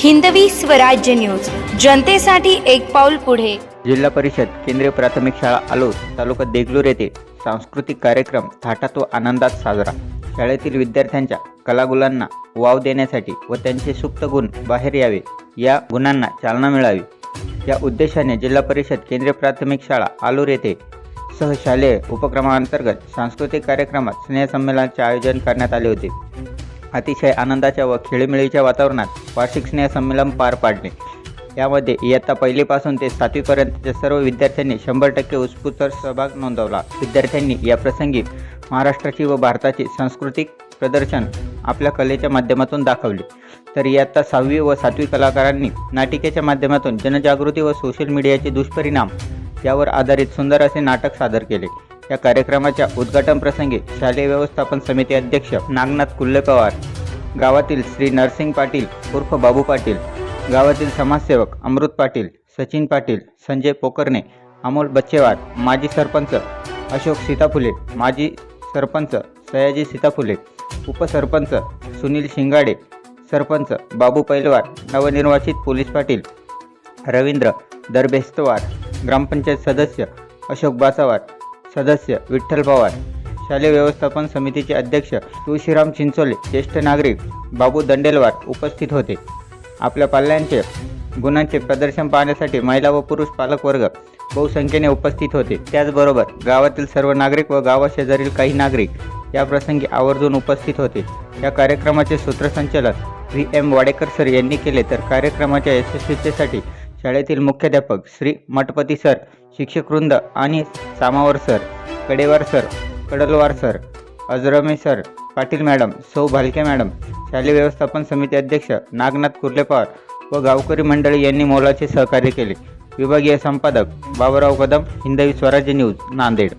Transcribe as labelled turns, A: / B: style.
A: Hindavi Swarajya news. जनतेसाठी एक पाऊल पुढे.
B: जिल्हा परिषद केंद्रीय प्राथमिक शाळा आलोस तालुका देगलूर येथे सांस्कृतिक कार्यक्रम थाटात व आनंदात साजरा. शाळेतील विद्यार्थ्यांच्या कलागुलांना वाव देण्यासाठी व त्यांचे सुप्त गुण बाहेर यावे या गुणांना चालना मिळावी. या उद्देशाने जिल्हा परिषद केंद्रीय प्राथमिक शाळा आलूर येथे सहशालेय उपक्रमांतर्गत सांस्कृतिक कार्यक्रमात स्नेहसंमेलनाचे आयोजन करण्यात आले होते. अतिशय आनंदाच्या व खेळीमेळीच्या वातावरणात वार्षिक स्नेहसंमेलन पार पाडले. यामध्ये इयत्ता पहिलीपासून ते सातवीपर्यंतच्या सर्व विद्यार्थ्यांनी शंभर टक्के उत्स्फूर्त सहभाग नोंदवला. विद्यार्थ्यांनी या प्रसंगी महाराष्ट्राची व भारताची सांस्कृतिक प्रदर्शन आपल्या कलेच्या माध्यमातून दाखवले. तर इयत्ता सहावी व सातवी कलाकारांनी नाटिकेच्या माध्यमातून जनजागृती व सोशल मीडियाचे दुष्परिणाम यावर आधारित सुंदर असे नाटक सादर केले. या कार्यक्रमाच्या उद्घाटन प्रसंगी शालेय व्यवस्थापन समिती अध्यक्ष नागनाथ कुल्ले पवार गावातील श्री नरसिंग पाटील उर्फ बाबू पाटील गावातील समाजसेवक अमृत पाटील सचिन पाटील संजय पोकर्णे अमोल बच्चेवार माजी सरपंच अशोक सीताफुले माजी सरपंच सयाजी सीताफुले उपसरपंच सुनील शिंगाडे सरपंच बाबू पैलवार नवनिर्वाचित पोलीस पाटील रवींद्र दरबेस्तवार ग्रामपंचायत सदस्य अशोक बासावार सदस्य विठ्ठल पवार. शालेय व्यवस्थापन समितीचे अध्यक्ष तुळशीराम चिंचोले ज्येष्ठ नागरिक बाबू दंडेलवार उपस्थित होते. आपल्या पाल्यांचे गुणांचे प्रदर्शन पाहण्यासाठी महिला व पुरुष पालकवर्ग बहुसंख्येने उपस्थित होते. त्याचबरोबर गावातील सर्व नागरिक व गावाशेजारील काही नागरिक या प्रसंगी आवर्जून उपस्थित होते. या कार्यक्रमाचे सूत्रसंचालन व्ही एम वाडेकर सर यांनी केले तर कार्यक्रमाच्या यशस्वीतेसाठी शाळेतील मुख्याध्यापक श्री मठपती सर शिक्षकवृंद आणि Samawar sir Kadewar sir Kadalwar sir Ajarme sir Patil madam सौ भालके मॅडम शालेय व्यवस्थापन समिती अध्यक्ष नागनाथ कुर्लेपार व गावकरी मंडळी यांनी मोलाचे सहकार्य केले. विभागीय संपादक बाबुराव कदम हिंदवी स्वराज्य न्यूज नांदेड.